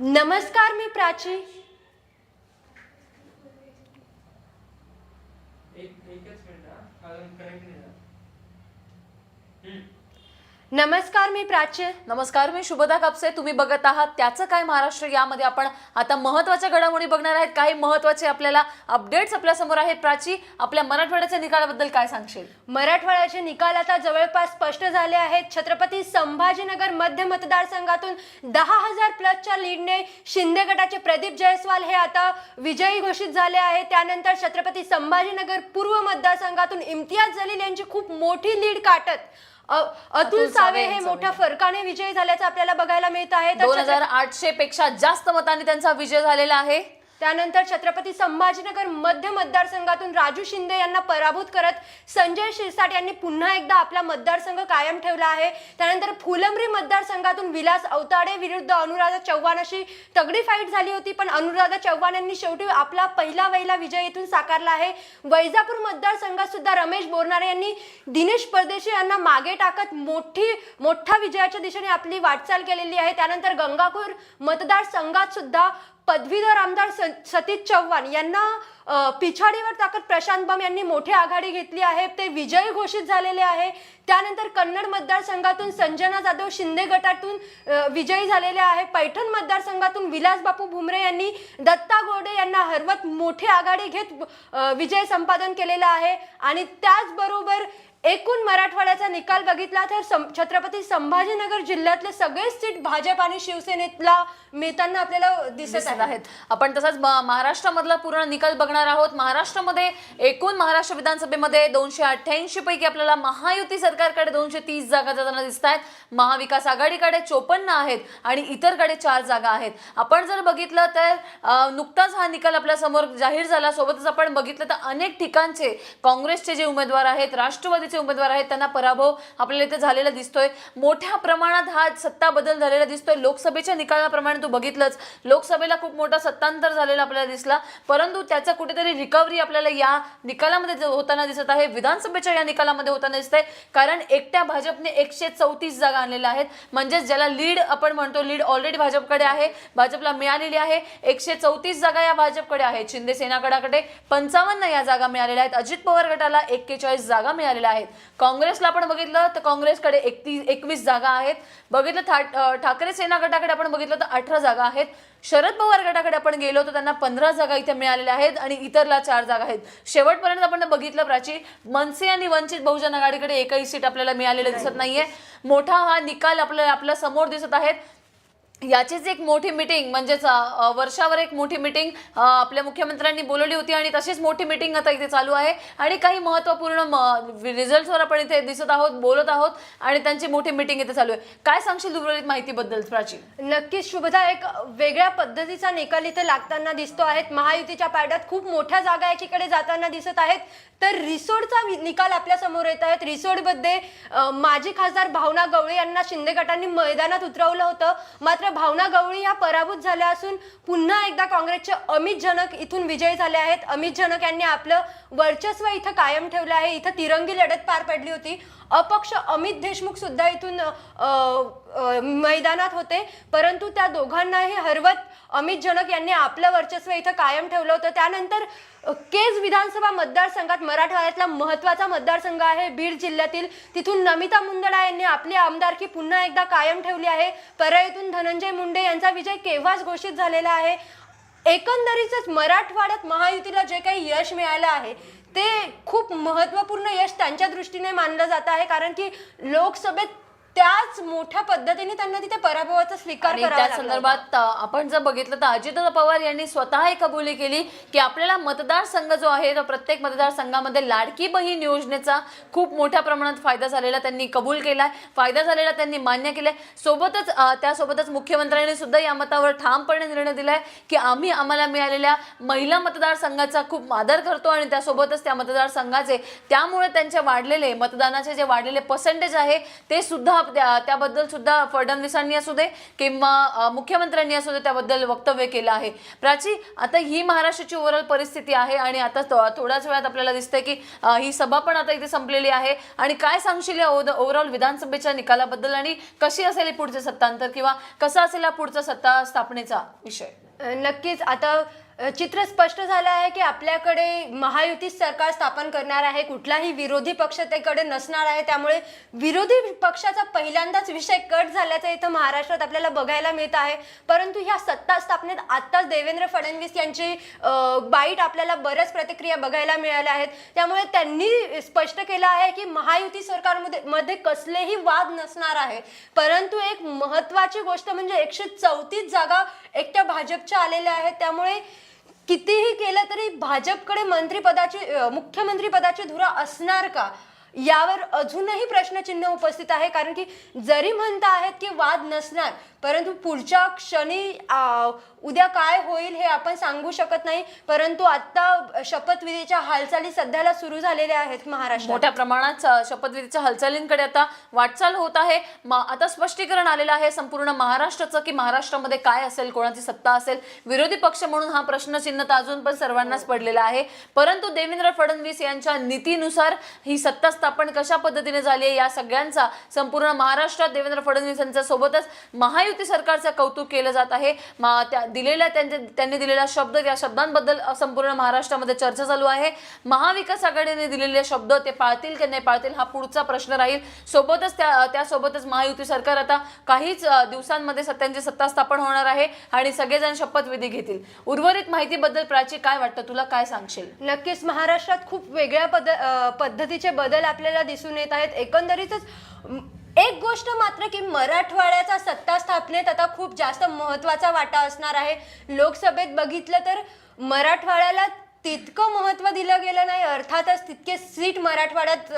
नमस्कार मी प्राची. एक एकच मिनिट हा अजून कनेक्ट नाही झाला हम्म. नमस्कार मी प्राची नमस्कार मी शुभदा कापसे. तुम्ही बघत आहात त्याचं काय महाराष्ट्र? यामध्ये आपण आता महत्त्वाच्या घडामोडी बघणार आहेत. काही महत्त्वाचे आपल्याला अपडेट्स आपल्यासमोर आहेत. प्राची आपल्या मराठवाड्याच्या निकालाबद्दल काय सांगशील? मराठवाड्याचे निकाल आता जवळपास स्पष्ट झाले आहेत. छत्रपती संभाजीनगर मध्य मतदारसंघातून दहा हजार प्लसच्या लीडने शिंदे गटाचे प्रदीप जयस्वाल हे आता विजयी घोषित झाले आहे त्यानंतर छत्रपती संभाजीनगर पूर्व मतदारसंघातून इम्तियाज जलील यांची खूप मोठी लीड काटत अतुल अतुल सावे हे मोठ्या विजय. फरकाने विजयी झाल्याचं आपल्याला बघायला मिळत आहे दोन हजार आठशे पेक्षा जास्त मतांनी त्यांचा विजय झालेला आहे त्यानंतर छत्रपती संभाजीनगर मध्य मतदारसंघातून राजू शिंदे यांना पराभूत करत संजय शिरसाट यांनी पुन्हा एकदा आपला मतदारसंघ कायम ठेवला आहे. त्यानंतर फुलंब्री मतदारसंघातून विलास अवताडे विरुद्ध अनुराधा चव्हाण अशी तगडी फाईट झाली होती पण अनुराधा चव्हाण यांनी शेवटी आपला पहिला वहिला विजय इथून साकारला आहे. वैजापूर मतदारसंघात सुद्धा रमेश बोरनारे यांनी दिनेश परदेशी यांना मागे टाकत मोठी मोठ्या विजयाच्या दिशेने आपली वाटचाल केलेली आहे. त्यानंतर गंगापूर मतदारसंघात सुद्धा पदवीधर आमदार सतीश चव्हाण यांना पिछाडीवर टाकत प्रशांत बम यांनी मोठी आघाडी घेतली आहे. ते विजयी घोषित झालेले आहे. त्यानंतर कन्नड मतदारसंघातून संजना जाधव शिंदे गटातून विजयी झालेले आहे. पैठण मतदारसंघातून विलास बापू भुमरे यांनी दत्ता गोडे यांना हरवत मोठी आघाडी घेत विजय संपादन केलेला आहे. आणि त्याचबरोबर एकूण मराठवाड्याचा निकाल बघितला तर छत्रपती संभाजीनगर जिल्ह्यातले सगळे सीट भाजप आणि शिवसेनेतला मिळताना आपल्याला दिसत आहेत. आपण तसंच महाराष्ट्रामधला पूर्ण निकाल बघणार आहोत. महाराष्ट्रामध्ये एकूण महाराष्ट्र विधानसभेमध्ये दोनशे अठ्ठ्याऐंशी पैकी आपल्याला महायुती सरकारकडे दोनशे तीस जागा जाताना दिसत आहेत. महाविकास आघाडीकडे चोपन्न आहेत आणि इतरकडे चार जागा आहेत. आपण जर बघितलं तर नुकताच हा निकाल आपल्यासमोर जाहीर झाला. सोबतच आपण बघितलं तर अनेक ठिकाणचे काँग्रेसचे जे उमेदवार आहेत राष्ट्रवादीचे उमेदवार आहेत त्यांना पराभव आपल्याला इथे झालेला दिसतोय. मोठ्या प्रमाणात हा सत्ता बदल झालेला दिसतोय. लोकसभेच्या निकालाप्रमाणे तू बघितलंच लोकसभेला खूप मोठा सत्तांतर झालेला आपल्याला दिसला. परंतु त्याचा कुठेतरी रिकव्हरी आपल्याला या निकालामध्ये होताना दिसत आहे. विधानसभेच्या या निकालामध्ये होताना दिसत आहे कारण एकट्या भाजपने एकशे चौतीस जागा आणलेल्या आहेत. म्हणजेच ज्याला लीड आपण म्हणतो लीड ऑलरेडी भाजपकडे आहे. भाजपला मिळालेली आहे. एकशे चौतीस जागा या भाजपकडे आहेत. शिंदे सेनागडाकडे पंचावन्न या जागा मिळालेल्या आहेत. अजित पवार गटाला एक्केचाळीस जागा मिळालेल्या आहेत. काँग्रेसला आपण बघितलं तर काँग्रेसकडे एकतीस एकवीस जागा आहेत. बघितलं था- ठाकरे सेना गटाकडे आपण बघितलं तर अठरा जागा आहेत. शरद पवार गटाकडे आपण गेलो तर त्यांना पंधरा जागा इथे मिळालेल्या आहेत आणि इतरला चार जागा आहेत. शेवटपर्यंत आपण बघितलं प्राची मनसे आणि वंचित बहुजन आघाडीकडे एकही सीट आपल्याला मिळालेलं दिसत नाहीये. मोठा हा निकाल आपल्याला आपल्यासमोर दिसत आहेत. याचीच एक मोठी मिटिंग म्हणजेच वर्षावर एक मोठी मिटिंग आपल्या मुख्यमंत्र्यांनी बोलवली होती आणि तशीच मोठी मिटिंग आता इथे चालू आहे. आणि काही महत्त्वपूर्ण रिझल्टवर आपण इथे दिसत आहोत बोलत आहोत आणि त्यांची मोठी मिटिंग इथे चालू आहे. काय सांगशील उर्वरित माहितीबद्दल प्राची नक्कीच शुभदा. एक वेगळ्या पद्धतीचा निकाल इथे लागताना दिसतो आहेत महायुतीच्या पाड्यात खूप मोठ्या जागा एकीकडे जाताना दिसत आहेत. तर रिसोडचा निकाल आपल्यासमोर येत आहेत. रिसोडमध्ये माजी खासदार भावना गवळे यांना शिंदे गटांनी मैदानात उतरवलं होतं. मात्र भावना गवळी ह्या पराभूत झाल्या असून पुन्हा एकदा काँग्रेसचे अमित जनक इथून विजयी झाले आहेत. अमित जनक यांनी आपलं वर्चस्व इथं कायम ठेवलं आहे. इथं तिरंगी लढत पार पडली होती. अपक्ष अमित देशमुख सुद्धा इथून मैदानात होते. परंतु त्या दोघांनाही हरवत अमित जनक यांनी आपलं वर्चस्व इथं कायम ठेवलं होतं. त्यानंतर केज विधानसभा मतदारसंघात मराठवाड्यातला महत्त्वाचा मतदारसंघ आहे बीड जिल्ह्यातील. तिथून नमिता मुंदडा यांनी आपली आमदारकी पुन्हा एकदा कायम ठेवली आहे. परळीतून धनंजय मुंडे यांचा विजय केव्हाच घोषित झालेला आहे? एकंदरीतच मराठवाड्यात महायुतीला जे काही यश मिळालं आहे ते खूप महत्त्वपूर्ण यश त्यांच्या दृष्टीने मानलं जात आहे. कारण की लोकसभेत त्याच मोठ्या पद्धतीने त्यांना तिथे पराभवाचा स्वीकार आणि करावा त्या लागला. संदर्भात अ, आपण जर बघितलं तर अजित पवार यांनी स्वतः ही कबुली केली की आपल्याला मतदारसंघ जो आहे तो प्रत्येक मतदारसंघामध्ये लाडकी बहीण योजनेचा खूप मोठ्या प्रमाणात फायदा झालेला त्यांनी कबूल केलाय फायदा झालेला त्यांनी मान्य केलाय सोबतच अ, त्यासोबतच मुख्यमंत्र्यांनी सुद्धा या मतावर ठामपणे निर्णय दिलाय की आम्ही आम्हाला मिळालेल्या महिला मतदारसंघाचा खूप आदर करतो आणि त्यासोबतच त्या मतदारसंघाचे त्यामुळे त्यांचे वाढलेले मतदानाचे जे वाढलेले पर्सेंटेज आहे ते सुद्धा त्या- त्याबद्दल सुद्धा फडणवीसांनी असू दे किंवा मुख्यमंत्र्यांनी असू दे त्याबद्दल वक्तव्य केलं आहे. प्राची आता ही महाराष्ट्राची ओव्हरऑल परिस्थिती आहे आणि आता थोड्याच वेळात आपल्याला दिसतंय की ही सभा पण आता इथे संपलेली आहे. आणि काय सांगशील या ओव्हरऑल विधानसभेच्या निकालाबद्दल आणि कशी असेल पुढचे सत्तांतर किंवा कसा असेल हा पुढचा सत्ता स्थापनेचा विषय? नक्कीच. आता चित्र स्पष्ट झालं आहे की आपल्याकडे महायुती सरकार स्थापन करणार आहे कुठलाही विरोधी पक्ष त्याकडे नसणार आहे त्यामुळे विरोधी पक्षाचा पहिल्यांदाच विषय कट झाल्याचं इथं महाराष्ट्रात आपल्याला बघायला मिळत आहे. परंतु ह्या सत्ता स्थापनेत आत्ताच देवेंद्र फडणवीस यांची बाईट आपल्याला बऱ्याच प्रतिक्रिया बघायला मिळाल्या आहेत. त्यामुळे त्यांनी स्पष्ट केलं आहे की महायुती सरकारमध्ये मध्ये कसलेही वाद नसणार आहे. परंतु एक महत्वाची गोष्ट म्हणजे एकशे चौतीस जागा एकट्या भाजपच्या आलेल्या आहेत. त्यामुळे कितीही केलं तरी भाजपकडे मंत्रीपदाची मुख्यमंत्री पदाची धुरा असणार का? यावर अजूनही प्रश्नचिन्ह उपस्थित आहे कारण की जरी म्हणता आहेत की वाद नसणार परंतु पुढच्या क्षणी उद्या काय होईल हे आपण सांगू शकत नाही. परंतु आता शपथविधीच्या हालचाली सध्याला सुरू झालेल्या आहेत महाराष्ट्रात. मोठ्या प्रमाणात शपथविधीच्या हालचालींकडे आता वाटचाल होत आहे. आता स्पष्टीकरण आलेलं आहे संपूर्ण महाराष्ट्राचं की महाराष्ट्रामध्ये काय असेल कोणाची सत्ता असेल? विरोधी पक्ष म्हणून हा प्रश्नचिन्ह तर अजून पण सर्वांनाच पडलेला आहे. परंतु देवेंद्र फडणवीस यांच्या नीतीनुसार ही सत्ता स्थापन कशा पद्धतीने झाली आहे या सगळ्यांचा संपूर्ण महाराष्ट्रात देवेंद्र फडणवीस यांच्या सोबतच महायुती सरकारचं कौतुक केलं जात आहे. त्या दिलेल्या त्यांचे त्यांनी दिलेला शब्द या शब्दांबद्दल संपूर्ण महाराष्ट्रामध्ये चर्चा चालू आहे. महाविकास आघाडीने दिलेले शब्द ते पाळतील की नाही पाळतील हा पुढचा प्रश्न राहील. सोबतच त्या त्यासोबतच महायुती सरकार आता काहीच दिवसांमध्ये सत्यांची सत्ता स्थापन होणार आहे आणि सगळेजण शपथविधी घेतील. उर्वरित माहितीबद्दल प्राची काय वाटतं? तुला काय सांगशील? नक्कीच महाराष्ट्रात खूप वेगळ्या पद पद्धतीचे बदल आपल्याला दिसून येत आहेत. एकंदरीतच एक गोष्ट मात्र की मराठवाड्याचा सत्ता स्थापनेत आता खूप जास्त महत्त्वाचा वाटा असणार आहे. लोकसभेत बघितलं तर मराठवाड्याला तितकं महत्त्व दिलं गेलं नाही. अर्थातच तितके सीट मराठवाड्यात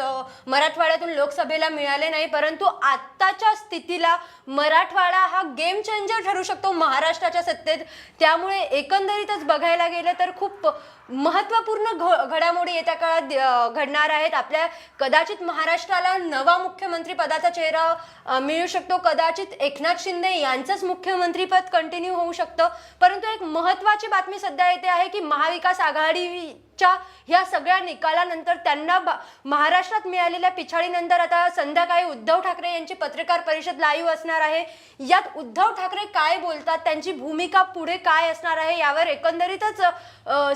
मराठवाड्यातून लोकसभेला मिळाले नाही. परंतु आत्ताच्या स्थितीला मराठवाडा हा गेम चेंजर ठरू शकतो महाराष्ट्राच्या सत्तेत. त्यामुळे एकंदरीतच बघायला गेलं तर खूप महत्त्वपूर्ण घ घडामोडी येत्या काळात घडणार आहेत. आपल्या कदाचित महाराष्ट्राला नवा मुख्यमंत्री पदाचा चेहरा मिळू शकतो. कदाचित एकनाथ शिंदे यांचंच मुख्यमंत्रीपद कंटिन्यू होऊ शकतं. परंतु एक महत्त्वाची बातमी सध्या येते आहे की महाविकास आघाडी Salut च्या ह्या सगळ्या निकालानंतर त्यांना बा- महाराष्ट्रात मिळालेल्या पिछाडीनंतर आता संध्याकाळी उद्धव ठाकरे यांची पत्रकार परिषद लाईव्ह असणार आहे. यात उद्धव ठाकरे काय बोलतात त्यांची भूमिका पुढे काय असणार आहे यावर एकंदरीतच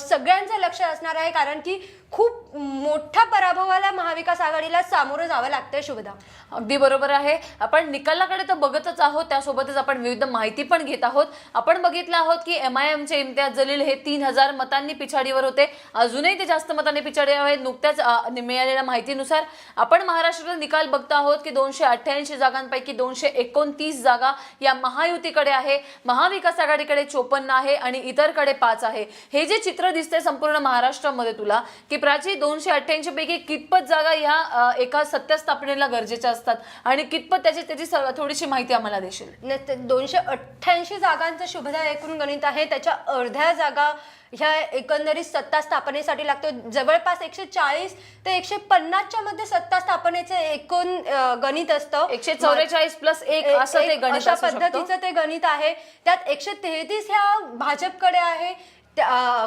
सगळ्यांचं लक्ष असणार आहे कारण की खूप मोठ्या पराभवाला महाविकास आघाडीला सामोरं जावं लागतंय शुभदा. अगदी बरोबर आहे. आपण निकालाकडे तर बघतच आहोत त्यासोबतच आपण विविध माहिती पण घेत आहोत. आपण बघितलं आहोत की एम आय एमचे इम्तियाज जलील हे तीन हजार मतांनी पिछाडीवर होते. अजूनही ते जास्त मताने पिछाडे आहेत. नुकत्याच मिळालेल्या माहितीनुसार आपण महाराष्ट्रातील निकाल बघत आहोत की दोनशे अठ्ठ्याऐंशी जागांपैकी दोनशे एकोणतीस जागा या महायुतीकडे आहे. महाविकास आघाडीकडे चोपन्न आहे आणि इतरकडे पाच आहे. हे जे चित्र दिसते संपूर्ण महाराष्ट्रामध्ये तुला की प्राची दोनशे अठ्ठ्याऐंशी पैकी कितपत जागा ह्या एका सत्य स्थापनेला गरजेच्या असतात आणि कितपत त्याची त्याची स- थोडीशी माहिती आम्हाला देशील? दोनशे अठ्ठ्याऐंशी जागांचं शुभदा एकूण गणित आहे. त्याच्या अर्ध्या जागा ह्या एकंदरीत सत्ता स्थापनेसाठी लागतो. जवळपास एकशे चाळीस ते एकशे पन्नासच्या मध्ये सत्ता स्थापनेचं एकूण गणित असतं. एकशे चौवेचाळीस प्लस एक असं ते गणित. पद्धतीचं ते गणित आहे. त्यात एकशे तेहतीस ह्या भाजपकडे आहे.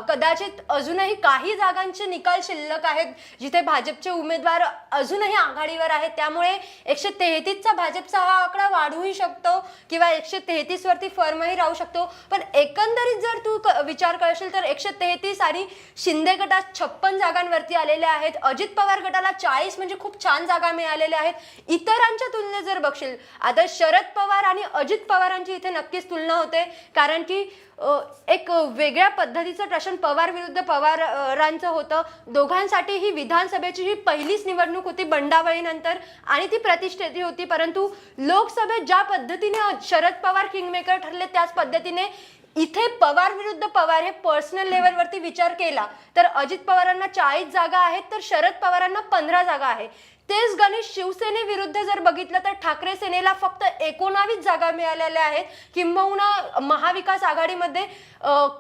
कदाचित अजूनही काही जागांचे निकाल शिल्लक आहेत जिथे भाजपचे उमेदवार अजूनही आघाडीवर आहेत. त्यामुळे एकशे तेहतीसचा भाजपचा हा आकडा वाढूही शकतो किंवा एकशे तेहतीसवरती फर्मही राहू शकतो. पण एकंदरीत जर तू क- विचार करशील तर एकशे तेहतीस आणि शिंदे गटात छप्पन जागांवरती आलेल्या आहेत. अजित पवार गटाला चाळीस म्हणजे खूप छान जागा मिळालेल्या आहेत. इतरांच्या तुलनेत जर बघशील आता शरद पवार आणि अजित पवारांची इथे नक्कीच तुलना होते. कारण की एक वेगळ्या पद्धतीचं प्रश्न पवार विरुद्ध पवारांचं होतं. दोघांसाठी ही विधानसभेची ही पहिलीच निवडणूक होती बंडावळीनंतर आणि ती प्रतिष्ठेची होती. परंतु लोकसभेत ज्या पद्धतीने शरद पवार किंगमेकर ठरले त्याच पद्धतीने इथे पवार विरुद्ध पवार हे पर्सनल लेवलवरती विचार केला तर अजित पवारांना चाळीस जागा आहेत तर शरद पवारांना पंधरा जागा आहे. तेच गणित शिवसेनेविरुद्ध जर बघितलं तर ठाकरे सेनेला फक्त एकोणावीस जागा मिळालेल्या आहेत. किंबहुना महाविकास आघाडीमध्ये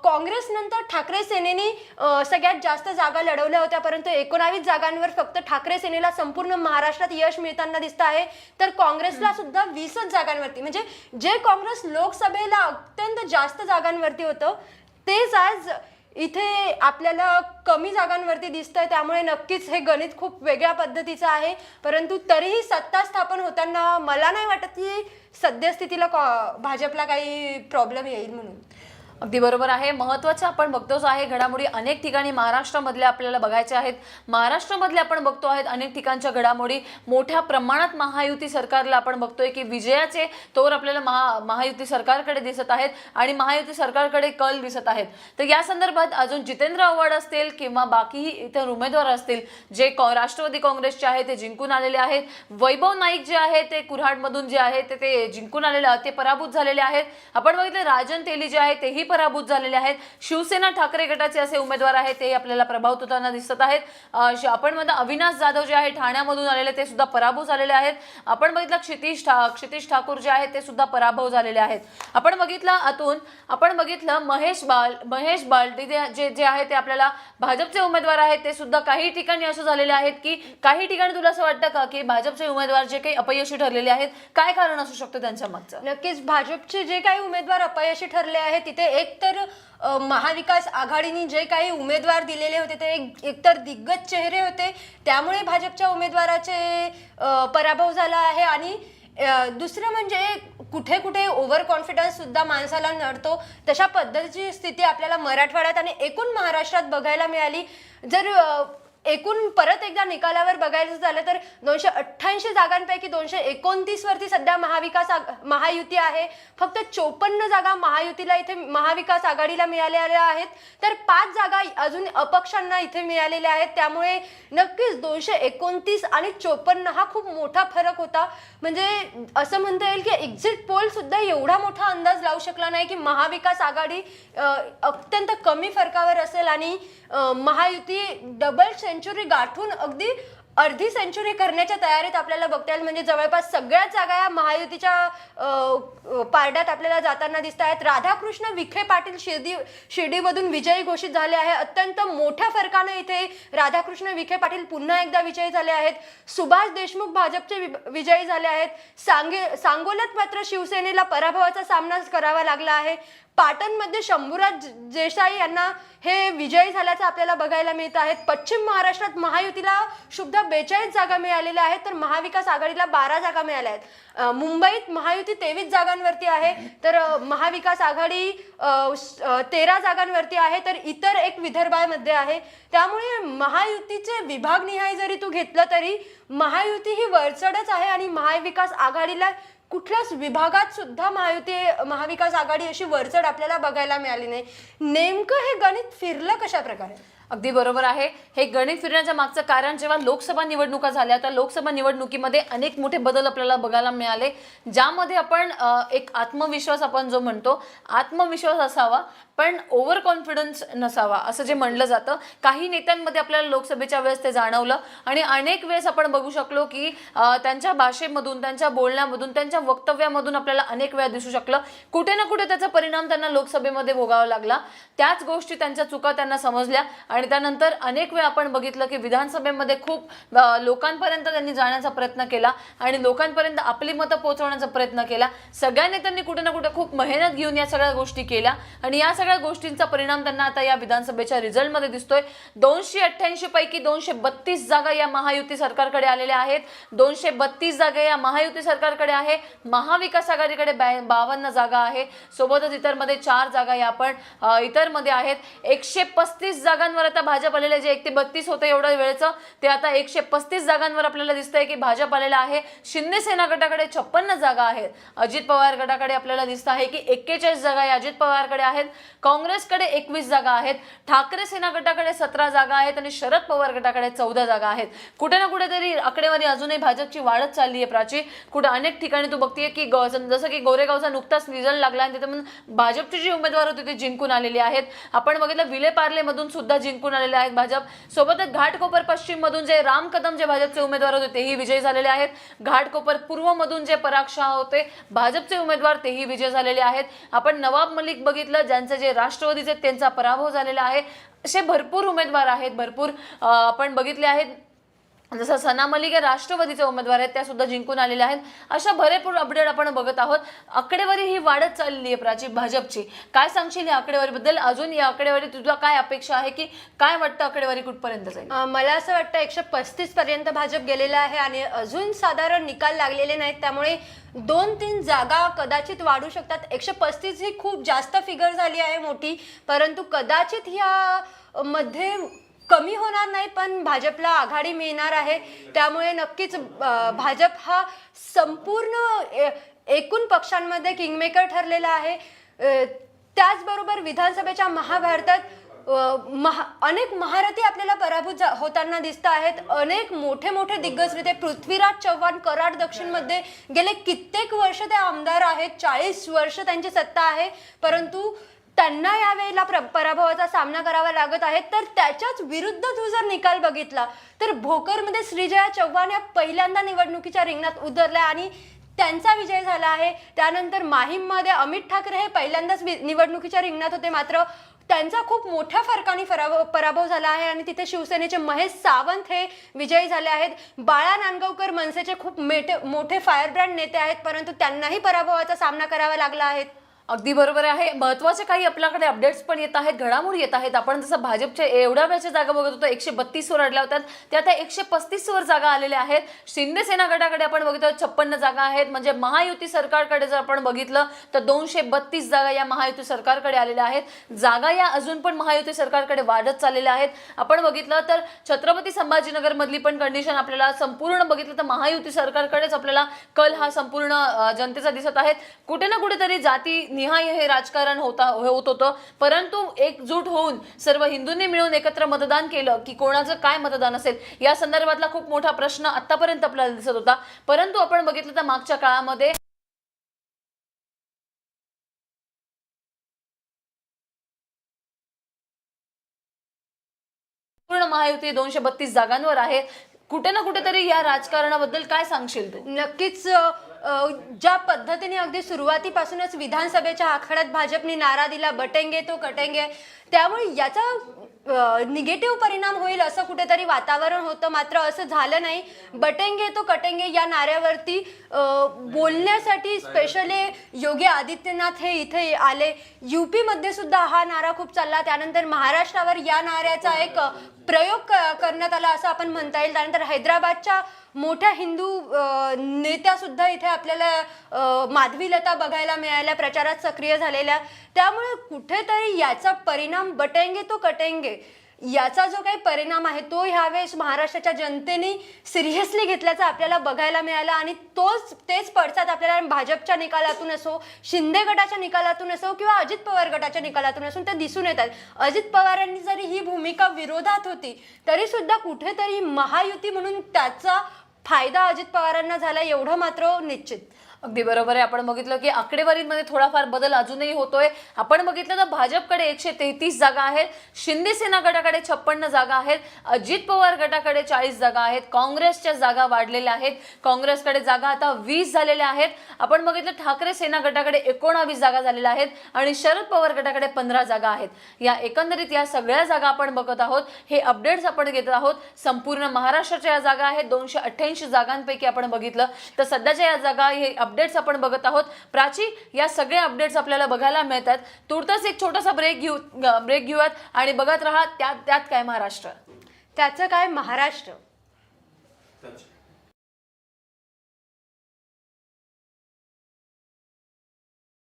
काँग्रेसनंतर ठाकरे सेनेने सगळ्यात जास्त जागा लढवल्या होत्या. परंतु एकोणावीस जागांवर फक्त ठाकरे सेनेला संपूर्ण महाराष्ट्रात यश मिळताना दिसत आहे. तर काँग्रेसला सुद्धा वीसच जागांवरती. म्हणजे जे काँग्रेस लोकसभेला अत्यंत जास्त जागांवरती होतं तेच आज इथे आपल्याला कमी जागांवरती दिसतंय त्यामुळे नक्कीच हे गणित खूप वेगळ्या पद्धतीचं आहे. परंतु तरीही सत्ता स्थापन होताना मला नाही वाटत की सद्यस्थितीला कॉ- भाजपला काही प्रॉब्लेम येईल म्हणून. अगदी बरोबर आहे. महत्त्वाच्या आपण बघतोच आहे घडामोडी अनेक ठिकाणी महाराष्ट्रामधल्या आपल्याला बघायच्या आहेत. महाराष्ट्रामधल्या आपण बघतो आहेत अनेक ठिकाणच्या घडामोडी. मोठ्या प्रमाणात महायुती सरकारला आपण बघतोय की विजयाचे तोर आपल्याला महा महायुती सरकारकडे दिसत आहेत आणि महायुती सरकारकडे कल दिसत आहेत. तर या संदर्भात अजून जितेंद्र आव्हाड असतील किंवा बाकीही इतर उमेदवार असतील जे राष्ट्रवादी काँग्रेसचे आहे ते जिंकून आलेले आहेत. वैभव नाईक जे आहे ते कुऱ्हाडमधून जे आहे ते ते जिंकून आलेले ते पराभूत झालेले आहेत. आपण बघितलं राजन तेली जे आहे तेही पराभूत झालेले आहेत. शिवसेना ठाकरे गटाचे असे उमेदवार आहेत ते आपल्याला प्रभावित होताना दिसत आहेत. आपण म्हणता अविनाश जाधव जे आहे ठाण्यामधून आलेले ते सुद्धा पराभूत झालेले आहेत. आपण बघितलं क्षितिश ठा क्षितिश ठाकूर जे आहेत ते सुद्धा पराभव झालेले आहेत. आपण बघितलं आतून आपण बघितलं महेश बाल महेश बालटी जे- जे आहे ते आपल्याला भाजपचे उमेदवार आहेत ते सुद्धा काही ठिकाणी असं झालेले आहेत की काही ठिकाणी तुला असं वाटतं का की भाजपचे उमेदवार जे काही अपयशी ठरलेले आहेत काय कारण असू शकतं त्यांच्या मागचं? नक्कीच भाजपचे जे काही उमेदवार अपयशी ठरले आहेत तिथे एक तर महाविकास आघाडीने जे काही उमेदवार दिलेले होते ते एक- एकतर दिग्गज चेहरे होते. त्यामुळे भाजपच्या उमेदवाराचे पराभव झाला आहे आणि दुसरं म्हणजे कुठे कुठे ओव्हर कॉन्फिडन्स सुद्धा माणसाला नडतो. तशा पद्धतीची स्थिती आपल्याला मराठवाड्यात आणि एकूण महाराष्ट्रात बघायला मिळाली. जर एकूण परत एकदा निकालावर बघायचं झालं तर दोनशे अठ्ठ्याऐंशी जागांपैकी दोनशे एकोणतीस वरती सध्या महाविकास महायुती आहे. फक्त चोपन्न जागा महायुतीला इथे महाविकास आघाडीला मिळालेल्या आहेत. तर पाच जागा अजून अपक्षांना इथे मिळालेल्या आहेत. त्यामुळे नक्कीच दोनशे एकोणतीस आणि चोपन्न हा खूप मोठा फरक होता. म्हणजे असं म्हणता येईल की एक्झिट पोल सुद्धा एवढा मोठा अंदाज लावू शकला नाही की महाविकास आघाडी अत्यंत कमी फरकावर असेल आणि महायुती डबल सेंचुरी गाठून अगदी अर्धी सेंचुरी करण्याच्या तयारीत आपल्याला बघता येईल. म्हणजे जवळपास सगळ्याच जागा या महायुतीच्या पारड्यात आपल्याला जाताना दिसत आहेत. राधाकृष्ण विखे पाटील शिर्डी शिर्डीमधून विजयी घोषित झाले आहे अत्यंत मोठ्या फरकानं इथे राधाकृष्ण विखे पाटील पुन्हा एकदा विजयी झाले आहेत. सुभाष देशमुख भाजपचे वि- विजयी झाले आहेत. सांगे सांगोल्यात मात्र शिवसेनेला पराभवाचा सामना करावा लागला आहे. पाटणमध्ये शंभूराज देसाई यांना हे विजयी झाल्याचं आपल्याला बघायला मिळत आहेत पश्चिम महाराष्ट्रात महायुतीला शुद्ध बेचाळीस जागा मिळालेल्या आहेत तर महाविकास आघाडीला बारा जागा मिळाल्या आहेत. मुंबईत महायुती तेवीस जागांवरती आहे तर महाविकास आघाडी तेरा जागांवरती आहे तर इतर एक विदर्भामध्ये आहे. त्यामुळे महायुतीचे विभागनिहाय जरी तू घेतलं तरी महायुती ही वरचढच आहे आणि महाविकास आघाडीला कुठल्याच विभागात सुद्धा महायुती महाविकास आघाडी अशी वरचढ आपल्याला बघायला मिळाली नाही. नेमकं हे गणित फिरलं कशा प्रकारे अगदी बरोबर आहे. हे गणित फिरण्याच्या मागचं कारण जेव्हा लोकसभा निवडणुका झाल्या त्या लोकसभा निवडणुकीमध्ये अनेक मोठे बदल आपल्याला बघायला मिळाले. ज्यामध्ये आपण एक आत्मविश्वास आपण जो म्हणतो आत्मविश्वास असावा पण ओव्हर कॉन्फिडन्स नसावा असं जे म्हणलं जातं. काही नेत्यांमध्ये आपल्याला लोकसभेच्या वेळेस ते जाणवलं आणि अनेक वेळेस आपण बघू शकलो की त्यांच्या भाषेमधून त्यांच्या बोलण्यामधून त्यांच्या वक्तव्यामधून आपल्याला अनेक वेळा दिसू शकलं. कुठे ना कुठे त्याचा परिणाम त्यांना लोकसभेमध्ये भोगावा लागला. त्याच गोष्टी त्यांच्या चुका त्यांना समजल्या आणि त्यानंतर अनेक वेळा आपण बघितलं की विधानसभेमध्ये खूप लोकांपर्यंत त्यांनी जाण्याचा प्रयत्न केला आणि लोकांपर्यंत आपली मतं पोहोचवण्याचा प्रयत्न केला. सगळ्या नेत्यांनी कुठे ना कुठे खूप मेहनत घेऊन या सगळ्या गोष्टी केल्या आणि या सगळ्या गोष्टींचा परिणाम त्यांना आता या विधानसभेच्या रिझल्टमध्ये दिसतोय. दोनशे अठ्ठ्याऐंशी पैकी दोनशे बत्तीस जागा या महायुती सरकारकडे आलेल्या आहेत. दोनशे बत्तीस जागा या महायुती सरकारकडे आहे. महाविकास आघाडीकडे बॅ- बावन्न जागा आहे. सोबतच इतरमध्ये चार जागा या आपण इतरमध्ये आहेत. एकशे पस्तीस जागांवर आता भाजप आलेले जे एक ते बत्तीस होतं एवढं वेळेचं ते आता एकशे पस्तीस जागांवर आपल्याला दिसतंय की भाजप आलेला आहे. शिंदे सेना गटाकडे छप्पन्न जागा आहेत. अजित पवार गटाकडे आपल्याला दिसत आहे की एक्केचाळीस जागा या अजित पवारकडे आहेत. काँग्रेसकडे एकवीस जागा आहेत. ठाकरे सेना गटाकडे सतरा जागा आहेत आणि शरद पवार गटाकडे चौदा जागा आहेत. कुठे ना कुठेतरी आकडेवारी अजूनही भाजपची वाढत चालली आहे प्राची. कुठे अनेक ठिकाणी तू बघतीये की ग- जसं की गोरेगावचा नुकताच रिझल्ट लागला आणि तिथे भाजपची जी उमेदवार होती ती जिंकून आलेली आहेत. आपण बघितलं विले पार्लेमधून सुद्धा जिंक जिंकून आलेले आहेत भाजप. सोबतच घाटकोपर पश्चिम मधून जे राम कदम जे भाजपचे उमेदवार होते तेही विजयी झालेले आहेत. घाटकोपर पूर्व मधून जे पराग शाह होते भाजपचे उमेदवार तेही विजय झालेले आहेत. आपण नवाब मलिक बघितलं ज्यांचे जे राष्ट्रवादीचे त्यांचा पराभव झालेला आहे. असे भरपूर उमेदवार आहेत भरपूर आपण बघितले आहेत. जसं सना मलिक या राष्ट्रवादीचे उमेदवार आहेत त्या सुद्धा जिंकून आलेल्या आहेत. अशा भरपूर अपडेट आपण बघत आहोत. आकडेवारी ही वाढत चालली आहे प्राची भाजपची. काय सांगशील या आकडेवारीबद्दल? अजून या आकडेवारी तुझा काय अपेक्षा आहे की काय वाटतं आकडेवारी कुठपर्यंत जाईल? मला असं वाटतं एकशे पस्तीस पर्यंत भाजप गेलेला आहे आणि अजून साधारण निकाल लागलेले नाहीत. त्यामुळे दोन तीन जागा कदाचित वाढू शकतात. एकशे पस्तीस ही खूप जास्त फिगर झाली आहे मोठी. परंतु कदाचित ह्या मध्ये कमी होणार नाही पण भाजपला आघाडी मिळणार आहे. त्यामुळे नक्कीच भाजप हा संपूर्ण ए- एकूण पक्षांमध्ये किंगमेकर ठरलेला आहे. त्याचबरोबर विधानसभेच्या महाभारतात महा अनेक महारथी आपल्याला पराभूत झा- होताना दिसत आहेत. अनेक मोठे मोठे दिग्गज नेते पृथ्वीराज चव्हाण कराड दक्षिणमध्ये गेले कित्येक वर्ष ते आमदार आहेत. चाळीस वर्ष त्यांची सत्ता आहे. परंतु त्यांना यावेळेला प्र पराभवाचा सामना करावा लागत आहे तर त्याच्याच विरुद्ध तू जर निकाल बघितला तर भोकरमध्ये श्रीजया चव्हाण या पहिल्यांदा निवडणुकीच्या रिंगणात उतरल्या आणि त्यांचा विजय झाला आहे. त्यानंतर माहीममध्ये अमित ठाकरे हे पहिल्यांदाच वि- निवडणुकीच्या रिंगणात होते मात्र त्यांचा खूप मोठ्या फरकाने पराभव पराभव झाला आहे आणि तिथे शिवसेनेचे महेश सावंत हे विजयी झाले आहेत. बाळा नांदगावकर मनसेचे खूप मेटे मोठे फायरब्रँड नेते आहेत परंतु त्यांनाही पराभवाचा सामना करावा लागला आहे. अगदी बरोबर आहे. महत्त्वाचे काही आपल्याकडे अपडेट्स पण येत आहेत घडामोडी येत आहेत. आपण जसं भाजपच्या एवढ्या वेळच्या जागा बघत होतो एकशे बत्तीस वर अडल्या होत्या. त्या आता एकशे पस्तीस वर जागा आलेल्या आहेत. शिंदे सेना गटाकडे आपण बघितलं छप्पन्न जागा आहेत. म्हणजे महायुती सरकारकडे जर आपण बघितलं तर दोनशे बत्तीस जागा या महायुती सरकारकडे आलेल्या आहेत. जागा या अजून पण महायुती सरकारकडे वाढत चाललेल्या आहेत. आपण बघितलं तर छत्रपती संभाजीनगरमधली पण कंडिशन आपल्याला संपूर्ण बघितलं तर महायुती सरकारकडेच आपल्याला कल हा संपूर्ण जनतेचा दिसत आहेत कुठे ना कुठेतरी जाती निहाय हे राजकारण होता होत होतं. परंतु एकजूट होऊन सर्व हिंदूंनी मिळून एकत्र मतदान केलं की कोणाचं काय मतदान असेल या संदर्भातला खूप मोठा प्रश्न आतापर्यंत आपल्याला दिसत होता. परंतु आपण बघितलं तर मागच्या काळामध्ये पूर्ण महायुती दोनशे बत्तीस जागांवर आहे. कुठे ना कुठेतरी या राजकारणाबद्दल काय सांगशील तू? नक्कीच ज्या पद्धतीने अगदी सुरुवातीपासूनच विधानसभेच्या आखाड्यात भाजपने नारा दिला बटेंगे तो कटेंगे त्यामुळे याचा निगेटिव्ह परिणाम होईल असं कुठेतरी वातावरण होतं मात्र असं झालं नाही. बटेंगे तो कटेंगे या नाऱ्यावरती बोलण्यासाठी स्पेशली योगी आदित्यनाथ हे इथे आले. यूपीमध्ये सुद्धा हा नारा खूप चालला. त्यानंतर महाराष्ट्रावर या नाऱ्याचा एक प्रयोग क- करण्यात आला असं आपण म्हणता येईल. त्यानंतर हैदराबादच्या मोठ्या हिंदू नेत्यासुद्धा नेत्या सुद्धा इथे आपल्याला माधवीलता माधवी लता बघायला मिळाल्या प्रचारात सक्रिय झालेल्या. त्यामुळे कुठेतरी याचा परिणाम बटेंगे तो कटेंगे. याचा जो काही परिणाम आहे तो ह्यावेळेस महाराष्ट्राच्या जनतेने सिरियसली घेतल्याचा आपल्याला बघायला मिळाला आणि तोच तेच पडसाद आपल्याला भाजपच्या निकालातून असो शिंदे गटाच्या निकालातून असो किंवा अजित पवार गटाच्या निकालातून असून ते दिसून येतात. अजित पवारांनी जरी ही भूमिका विरोधात होती तरी सुद्धा कुठेतरी महायुती म्हणून त्याचा फायदा अजित पवारांना झाला एवढं मात्र निश्चित. अगदी बरोबर आहे. आपण बघितलं की आकडेवारीमध्ये थोडाफार बदल अजूनही होतोय. आपण बघितलं तर भाजपकडे एकशे तेहतीस जागा आहेत. शिंदे सेना गटाकडे छप्पन्न जागा आहेत. अजित पवार गटाकडे चाळीस जागा आहेत. काँग्रेसच्या जागा वाढलेल्या आहेत. काँग्रेसकडे जागा आता वीस झालेल्या आहेत. आपण बघितलं ठाकरे सेना गटाकडे एकोणावीस जागा झालेल्या आहेत आणि शरद पवार गटाकडे पंधरा जागा आहेत. या एकंदरीत या सगळ्या जागा आपण बघत आहोत. हे अपडेट्स आपण घेत आहोत. संपूर्ण महाराष्ट्राच्या या जागा आहेत. दोनशे अठ्ठ्याऐंशी जागांपैकी आपण बघितलं. तर सध्याच्या या जागा हे अपडेट्स आपण बघत आहोत. प्राची या सगळ्या अपडेट्स आपल्याला बघायला मिळतात. तुर्तच एक छोटासा ब्रेक घेऊ ब्रेक घेऊयात आणि बघत राहा त्यात त्यात काय महाराष्ट्र. त्याचं काय महाराष्ट्र.